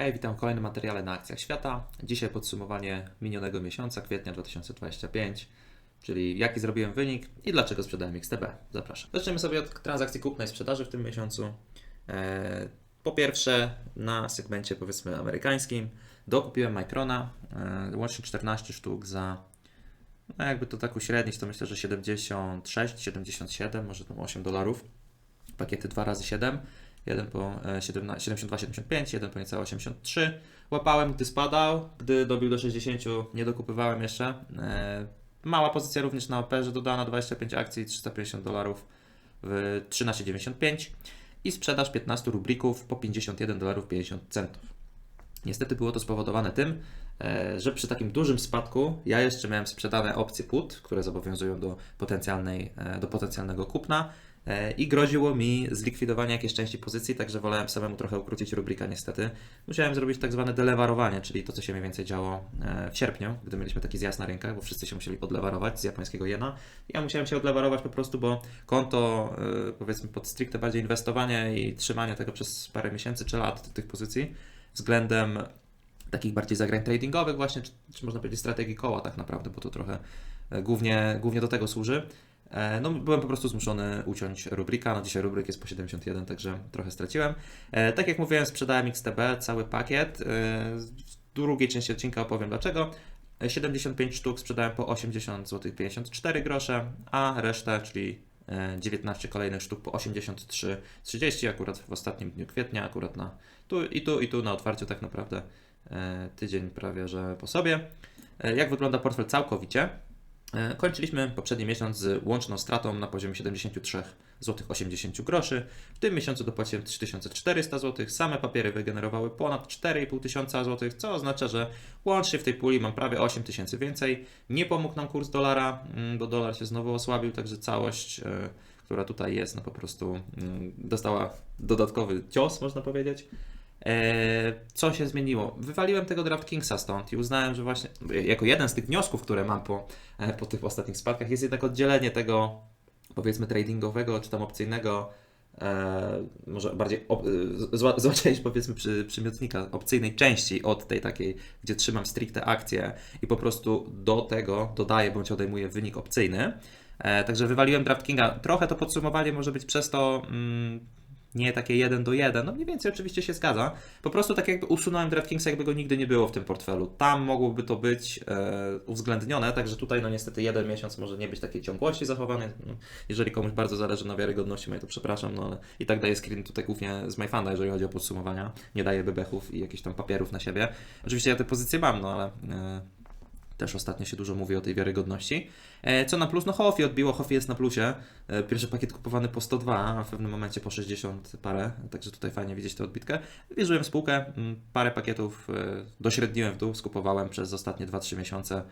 Hej, witam w kolejnym materiale na akcjach świata. Dzisiaj podsumowanie minionego miesiąca, kwietnia 2025, czyli jaki zrobiłem wynik i dlaczego sprzedałem XTB. Zapraszam. Zaczniemy sobie od transakcji kupna i sprzedaży w tym miesiącu. E, Po pierwsze, na segmencie powiedzmy amerykańskim dokupiłem Microna, e, łącznie 14 sztuk za no jakby to tak uśrednić, to myślę, że 76, 77, może tam 8 dolarów. Pakiety 2 razy 7 jeden po e, 17 72-75, jeden po niecałe 83. Łapałem, gdy spadał, gdy dobił do 60, nie dokupywałem jeszcze. E, Mała pozycja również na operze, dodana 25 akcji, 350 dolarów w 13,95 i sprzedaż 15 rubrików po 51 dolarów 50 centów. Niestety było to spowodowane tym, e, że przy takim dużym spadku ja jeszcze miałem sprzedane opcje put, które zobowiązują do, potencjalnej, e, do potencjalnego kupna e, i groziło mi zlikwidowanie jakiejś części pozycji, także wolałem samemu trochę ukrócić rubryka niestety. Musiałem zrobić tak zwane delewarowanie, czyli to, co się mniej więcej działo e, w sierpniu, gdy mieliśmy taki zjazd na rynkach, bo wszyscy się musieli odlewarować z japońskiego jena. Ja musiałem się odlewarować po prostu, bo konto, e, powiedzmy pod stricte bardziej inwestowanie i trzymanie tego przez parę miesięcy czy lat tych pozycji względem takich bardziej zagrań tradingowych właśnie, czy, czy można powiedzieć strategii koła tak naprawdę, bo to trochę e, głównie, głównie do tego służy. E, No, byłem po prostu zmuszony uciąć rubryka. No, dzisiaj rubryk jest po 71, także trochę straciłem. E, Tak jak mówiłem, sprzedałem XTB, cały pakiet. E, W drugiej części odcinka opowiem dlaczego. E, 75 sztuk sprzedałem po 80 zł 54 grosze, a resztę, czyli e, 19 kolejnych sztuk po 83,30 akurat w ostatnim dniu kwietnia, akurat na tu i tu i tu na otwarciu tak naprawdę e, tydzień prawie że po sobie. E, Jak wygląda portfel całkowicie? E, Kończyliśmy poprzedni miesiąc z łączną stratą na poziomie 73 zł 80 groszy. W tym miesiącu dopłaciłem 3400 zł. Same papiery wygenerowały ponad 4500 tysiąca zł, co oznacza, że łącznie w tej puli mam prawie 8000 więcej. Nie pomógł nam kurs dolara, mm, bo dolar się znowu osłabił, także całość, e, która tutaj jest, no po prostu mm, dostała dodatkowy cios, można powiedzieć. E, Co się zmieniło? Wywaliłem tego DraftKingsa stąd i uznałem, że właśnie jako jeden z tych wniosków, które mam po, e, po tych ostatnich spadkach, jest jednak oddzielenie tego powiedzmy tradingowego czy tam opcyjnego, e, może bardziej op, część powiedzmy przy, przymiotnika opcyjnej części od tej takiej, gdzie trzymam stricte akcje i po prostu do tego dodaję bądź odejmuję wynik opcyjny. Także wywaliłem DraftKinga. Trochę to podsumowanie może być przez to mm, nie takie jeden do jeden. No mniej więcej oczywiście się zgadza. Po prostu tak jakby usunąłem DraftKingsa, jakby go nigdy nie było w tym portfelu. Tam mogłoby to być e, uwzględnione, także tutaj no niestety jeden miesiąc może nie być takiej ciągłości zachowanej. No, jeżeli komuś bardzo zależy na wiarygodności to przepraszam, no ale i tak daję screen tutaj głównie z MyFunda, jeżeli chodzi o podsumowania. Nie daję bebechów i jakichś tam papierów na siebie. Oczywiście ja te pozycje mam, no ale... E, też ostatnio się dużo mówi o tej wiarygodności. E, Co na plus? No Hofi odbiło, Hofi jest na plusie. E, Pierwszy pakiet kupowany po 102, a w pewnym momencie po 60 parę, także tutaj fajnie widzieć tę odbitkę. Wierzyłem w spółkę, m, parę pakietów e, dośredniłem w dół, skupowałem przez ostatnie 2-3 miesiące,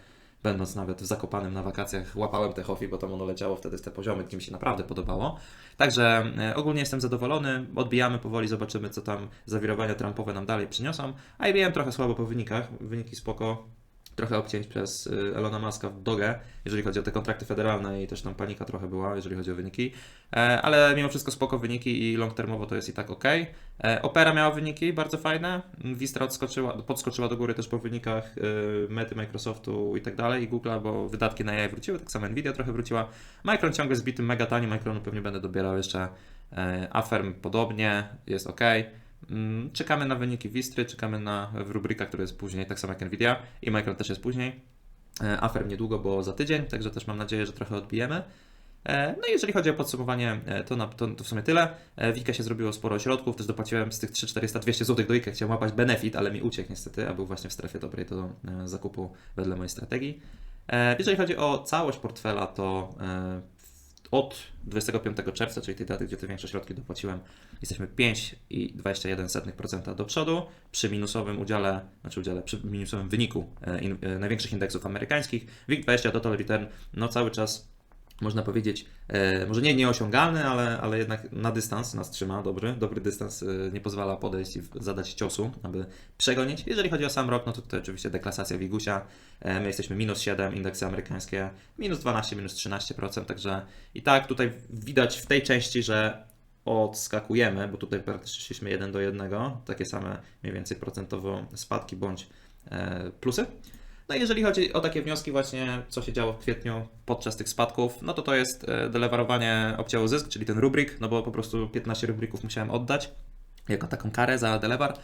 będąc nawet w Zakopanym na wakacjach, łapałem te Hofi, bo tam ono leciało wtedy w te poziomy, gdzie mi się naprawdę podobało. Także ogólnie jestem zadowolony, odbijamy powoli, zobaczymy co tam zawirowania Trumpowe nam dalej przyniosą. A IBM trochę słabo po wynikach, wyniki spoko, trochę obcięć przez y, Elona Muska w dogę, jeżeli chodzi o te kontrakty federalne i też tam panika trochę była, jeżeli chodzi o wyniki, e, ale mimo wszystko spoko wyniki i long termowo to jest i tak ok. E, Opera miała wyniki bardzo fajne, Vistra odskoczyła, podskoczyła do góry też po wynikach y, Mety, Microsoftu i tak dalej i Google'a, bo wydatki na AI wróciły, tak samo Nvidia trochę wróciła. Micron ciągle zbity mega tani, Micronu pewnie będę dobierał jeszcze, e, Affirm podobnie, jest ok. Mm, Czekamy na wyniki Wistry, czekamy na w rubryka, która jest później, tak samo jak Nvidia i Micron też jest później. E, Afer niedługo, bo za tydzień, także też mam nadzieję, że trochę odbijemy. E, No i jeżeli chodzi o podsumowanie, e, to, na, to, to w sumie tyle. E, Wika się zrobiło sporo środków, też dopłaciłem z tych 3 400 200 zł do IKE, chciałem łapać benefit, ale mi uciekł niestety, a był właśnie w strefie dobrej do zakupu wedle mojej strategii. Jeżeli chodzi o całość portfela, to od 25 czerwca, czyli tej daty, gdzie te większe środki dopłaciłem, jesteśmy 5,21% do przodu przy minusowym udziale, znaczy udziale, przy minusowym wyniku e, e, największych indeksów amerykańskich. WIG20 Total Return, no cały czas można powiedzieć, e, może nie nieosiągalny, ale, ale jednak na dystans nas trzyma, dobry, dobry dystans e, nie pozwala podejść i w- zadać ciosu, aby przegonić. Jeżeli chodzi o sam rok, no to tutaj oczywiście deklasacja Wigusia, e, my jesteśmy minus 7, indeksy amerykańskie minus 12, minus 13%, także i tak tutaj widać w tej części, że odskakujemy, bo tutaj praktycznie szliśmy 1 do 1, takie same mniej więcej procentowo spadki bądź e, plusy. No i jeżeli chodzi o takie wnioski właśnie, co się działo w kwietniu podczas tych spadków, no to to jest e, delewarowanie obciął zysk, czyli ten rubrik, no bo po prostu 15 rubrików musiałem oddać jako taką karę za delewar,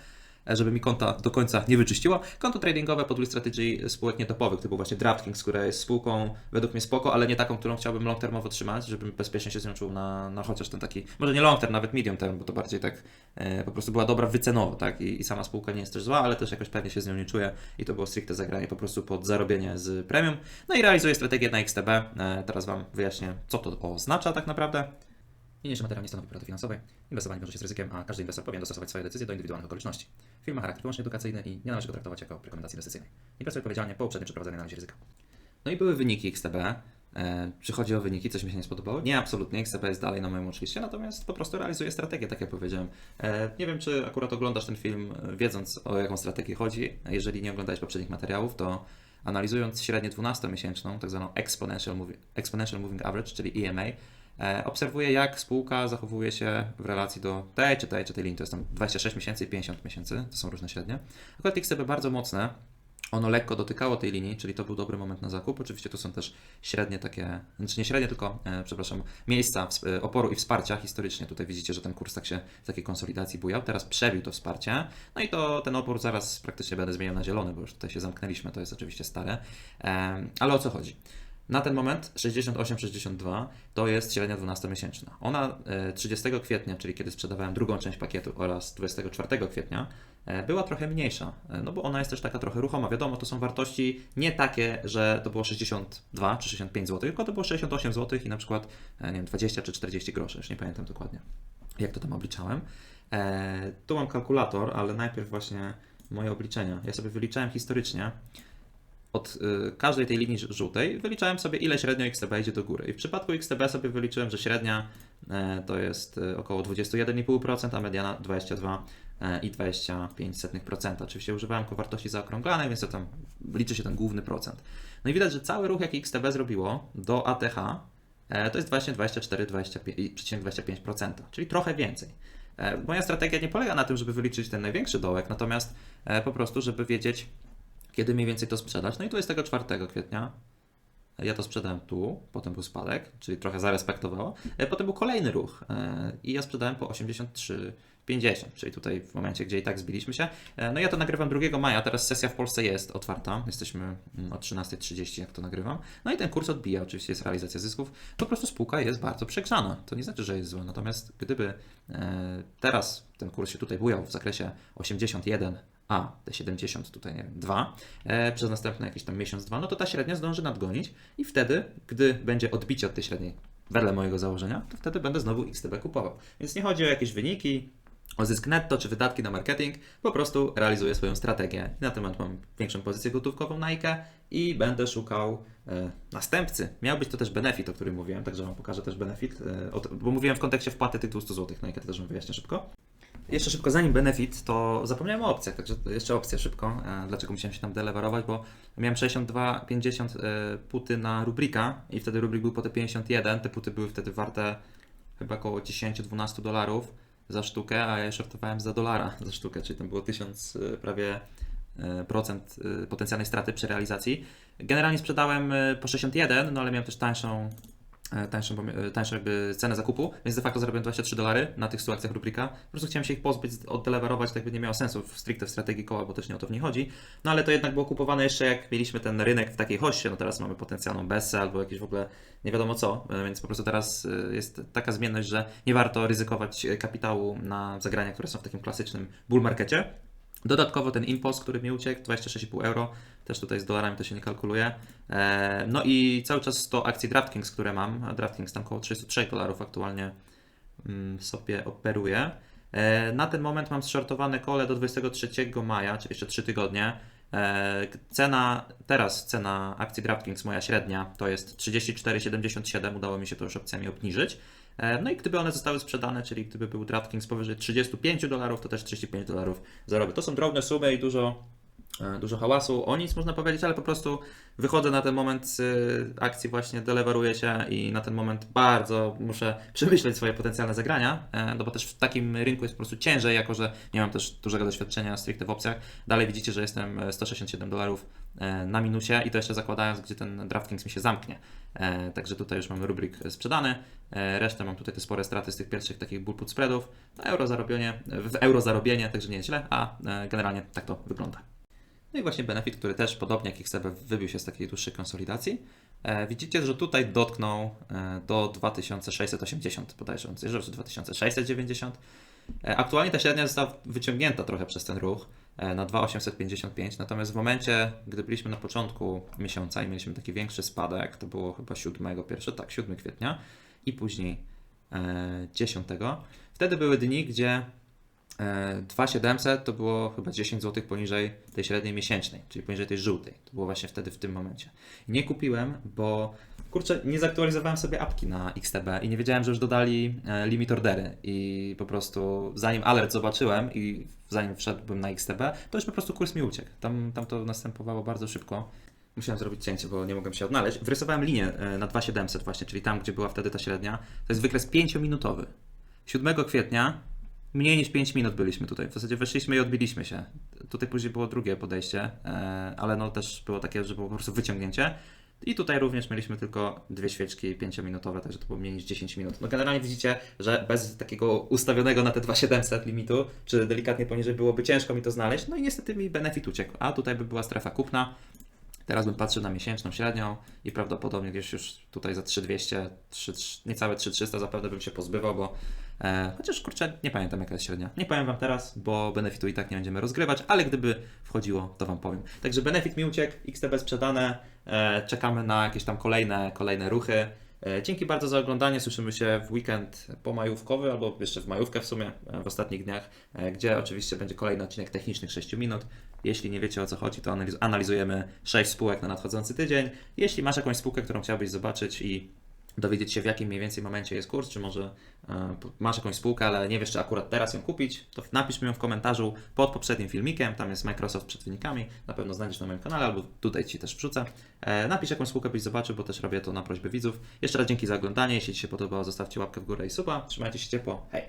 żeby mi konta do końca nie wyczyściło. Konto tradingowe pod Strategy spółek nietopowych, typu właśnie DraftKings, która jest spółką według mnie spoko, ale nie taką, którą chciałbym long termowo trzymać, żebym bezpiecznie się z nią czuł na, na chociaż ten taki, może nie long term, nawet medium term, bo to bardziej tak e, po prostu była dobra wycenowo, tak? I, I sama spółka nie jest też zła, ale też jakoś pewnie się z nią nie czuję i to było stricte zagranie po prostu pod zarobienie z premium. No i realizuję strategię na XTB. E, teraz Wam wyjaśnię, co to oznacza tak naprawdę. Niniejszy materiał nie stanowi porady finansowej. Inwestowanie wiąże się z ryzykiem, a każdy inwestor powinien dostosować swoje decyzje do indywidualnych okoliczności. Film ma charakter wyłącznie edukacyjny i nie należy go traktować jako rekomendacji inwestycyjnej. Nie pracuje odpowiedzialnie po uprzednio przeprowadzonej analizie ryzyka. No i były wyniki XTB. E, czy chodzi o wyniki, coś mi się nie spodobało? Nie, absolutnie. XTB jest dalej na moim oczywiście, natomiast po prostu realizuję strategię, tak jak powiedziałem. E, nie wiem, czy akurat oglądasz ten film wiedząc o jaką strategię chodzi. Jeżeli nie oglądałeś poprzednich materiałów, to analizując średnię 12-miesięczną, tak zwaną exponential, exponential Moving Average, czyli EMA, obserwuję jak spółka zachowuje się w relacji do tej czy tej czy tej linii. To jest tam 26 miesięcy i 50 miesięcy, to są różne średnie. Akurat XTB bardzo mocne, ono lekko dotykało tej linii, czyli to był dobry moment na zakup. Oczywiście to są też średnie takie, znaczy nie średnie, tylko, e, przepraszam, miejsca e, oporu i wsparcia historycznie. Tutaj widzicie, że ten kurs tak się w takiej konsolidacji bujał. Teraz przebił to wsparcie. No i to ten opór zaraz praktycznie będę zmieniał na zielony, bo już tutaj się zamknęliśmy. To jest oczywiście stare. Em, ale o co chodzi? Na ten moment 68-62 to jest średnia 12-miesięczna. Ona e, 30 kwietnia, czyli kiedy sprzedawałem drugą część pakietu oraz 24 kwietnia, e, była trochę mniejsza, e, no bo ona jest też taka trochę ruchoma. Wiadomo, to są wartości nie takie, że to było 62 czy 65 zł, tylko to było 68 zł i na przykład e, nie wiem, 20 czy 40 groszy, już nie pamiętam dokładnie, jak to tam obliczałem. E, tu mam kalkulator, ale najpierw właśnie moje obliczenia. Ja sobie wyliczałem historycznie, od y, każdej tej linii żółtej wyliczałem sobie, ile średnio XTB idzie do góry. I w przypadku XTB sobie wyliczyłem, że średnia e, to jest e, około 21,5%, a mediana 22 e, i 25%. Oczywiście używałem ku wartości zaokrąglanej, więc to tam liczy się ten główny procent. No i widać, że cały ruch, jaki XTB zrobiło do ATH, to jest właśnie 24,25%, czyli trochę więcej. Moja strategia nie polega na tym, żeby wyliczyć ten największy dołek, natomiast po prostu, żeby wiedzieć, kiedy mniej więcej to sprzedać. No i 24 kwietnia ja to sprzedałem tu, potem był spadek, czyli trochę zarespektowało. E, Potem był kolejny ruch e, i ja sprzedałem po 83,50, czyli tutaj w momencie, gdzie i tak zbiliśmy się. E, No ja to nagrywam 2 maja, teraz sesja w Polsce jest otwarta, jesteśmy mm, o 13.30 jak to nagrywam. No i ten kurs odbija, oczywiście jest realizacja zysków. Po prostu spółka jest bardzo przegrzana. To nie znaczy, że jest zła, natomiast gdyby teraz ten kurs się tutaj bujał w zakresie 81 a te 70 tutaj, nie wiem, 2, e, przez następny jakiś tam miesiąc, dwa, no to ta średnia zdąży nadgonić i wtedy, gdy będzie odbicie od tej średniej, wedle mojego założenia, to wtedy będę znowu XTB kupował. Więc nie chodzi o jakieś wyniki, o zysk netto czy wydatki na marketing, po prostu realizuję swoją strategię. Na ten moment mam większą pozycję gotówkową na i będę szukał e, następcy. Miał być to też benefit, o którym mówiłem, także Wam pokażę też benefit, e, o, bo mówiłem w kontekście wpłaty tych 200 zł na IKE, to też Wam wyjaśnię szybko. Jeszcze szybko, zanim benefit, to zapomniałem o opcjach, także jeszcze opcje szybko. E, Dlaczego musiałem się tam delewarować, bo miałem 62,50 e, puty na rubrika i wtedy rubrik był po te 51, te puty były wtedy warte chyba około 10-12 dolarów za sztukę, a ja shortowałem za dolara za sztukę, czyli tam było 1000 e, prawie procent potencjalnej straty przy realizacji. Generalnie sprzedałem po 61, no ale miałem też tańszą tańszą, pomie- e, tańszą jakby cenę zakupu, więc de facto zarobiłem 23 dolary na tych sytuacjach rubrika. Po prostu chciałem się ich pozbyć, oddelewarować, tak by nie miało sensu w stricte w strategii koła, bo też nie o to w niej chodzi. No ale to jednak było kupowane jeszcze jak mieliśmy ten rynek w takiej hoście, no teraz mamy potencjalną bessę albo jakieś w ogóle nie wiadomo co, e, więc po prostu teraz e, jest taka zmienność, że nie warto ryzykować e, kapitału na zagrania, które są w takim klasycznym bull markecie. Dodatkowo ten impost, który mi uciekł, 26,5 euro, też tutaj z dolarami to się nie kalkuluje. E, No i cały czas 100 akcji DraftKings, które mam, a DraftKings tam około 33 dolarów aktualnie mm, sobie operuje. Na ten moment mam zshortowane kole do 23 maja, czyli jeszcze 3 tygodnie. E, Cena, teraz cena akcji DraftKings, moja średnia, to jest 34,77, udało mi się to już opcjami obniżyć. E, No i gdyby one zostały sprzedane, czyli gdyby był DraftKings powyżej 35 dolarów, to też 35 dolarów zarobię. To są drobne sumy i dużo dużo hałasu, o nic można powiedzieć, ale po prostu wychodzę na ten moment y, akcji właśnie, delewaruję się i na ten moment bardzo muszę przemyśleć swoje potencjalne zagrania, e, no bo też w takim rynku jest po prostu ciężej, jako że nie mam też dużego doświadczenia stricte w opcjach. Dalej widzicie, że jestem e, 167 dolarów e, na minusie i to jeszcze zakładając, gdzie ten DraftKings mi się zamknie. E, Także tutaj już mamy rubrik sprzedany. E, Resztę mam tutaj te spore straty z tych pierwszych takich bull put spreadów. No, euro zarobienie, w euro zarobienie, także nie jest źle, a e, generalnie tak to wygląda. No i właśnie benefit, który też podobnie jak XTB wybił się z takiej dłuższej konsolidacji. E, widzicie, że tutaj dotknął e, do 2680 bodajże, on zjeżdżał, czy 2690. E, aktualnie ta średnia została wyciągnięta trochę przez ten ruch e, na 2855, natomiast w momencie, gdy byliśmy na początku miesiąca i mieliśmy taki większy spadek, to było chyba 7 pierwsze, tak, 7 kwietnia i później e, 10, wtedy były dni, gdzie 2700 to było chyba 10 zł poniżej tej średniej miesięcznej, czyli poniżej tej żółtej. To było właśnie wtedy w tym momencie. Nie kupiłem, bo kurczę, nie zaktualizowałem sobie apki na XTB i nie wiedziałem, że już dodali e, limit ordery i po prostu zanim alert zobaczyłem i zanim wszedłbym na XTB, to już po prostu kurs mi uciekł. Tam, tam to następowało bardzo szybko. Musiałem zrobić cięcie, bo nie mogłem się odnaleźć. Wrysowałem linię e, na 2700 właśnie, czyli tam, gdzie była wtedy ta średnia. To jest wykres 5-minutowy. 7 kwietnia Mniej niż 5 minut byliśmy tutaj. W zasadzie weszliśmy i odbiliśmy się. Tutaj później było drugie podejście, e, ale no też było takie, że było po prostu wyciągnięcie. I tutaj również mieliśmy tylko dwie świeczki 5-minutowe, także to było mniej niż 10 minut. No generalnie widzicie, że bez takiego ustawionego na te 2700 limitu, czy delikatnie poniżej, byłoby ciężko mi to znaleźć. No i niestety mi benefit uciekł. A tutaj by była strefa kupna. Teraz bym patrzył na miesięczną średnią i prawdopodobnie gdzieś już tutaj za 3200, 3, niecałe 3300 zapewne bym się pozbywał, bo e, chociaż kurczę, nie pamiętam jaka jest średnia. Nie powiem Wam teraz, bo benefitu i tak nie będziemy rozgrywać, ale gdyby wchodziło, to Wam powiem. Także benefit mi uciekł, XTB sprzedane, e, czekamy na jakieś tam kolejne, kolejne ruchy. E, Dzięki bardzo za oglądanie. Słyszymy się w weekend pomajówkowy albo jeszcze w majówkę w sumie, e, w ostatnich dniach, e, gdzie oczywiście będzie kolejny odcinek technicznych 6 minut. Jeśli nie wiecie o co chodzi, to analiz- analizujemy 6 spółek na nadchodzący tydzień. Jeśli masz jakąś spółkę, którą chciałbyś zobaczyć i dowiedzieć się w jakim mniej więcej momencie jest kurs, czy może e, masz jakąś spółkę, ale nie wiesz, czy akurat teraz ją kupić, to napisz mi ją w komentarzu pod poprzednim filmikiem, tam jest Microsoft przed wynikami, na pewno znajdziesz na moim kanale, albo tutaj Ci też wrzucę. E, napisz jakąś spółkę, byś zobaczył, bo też robię to na prośbę widzów. Jeszcze raz dzięki za oglądanie, jeśli Ci się podobało, zostawcie łapkę w górę i suba. Trzymajcie się ciepło, hej!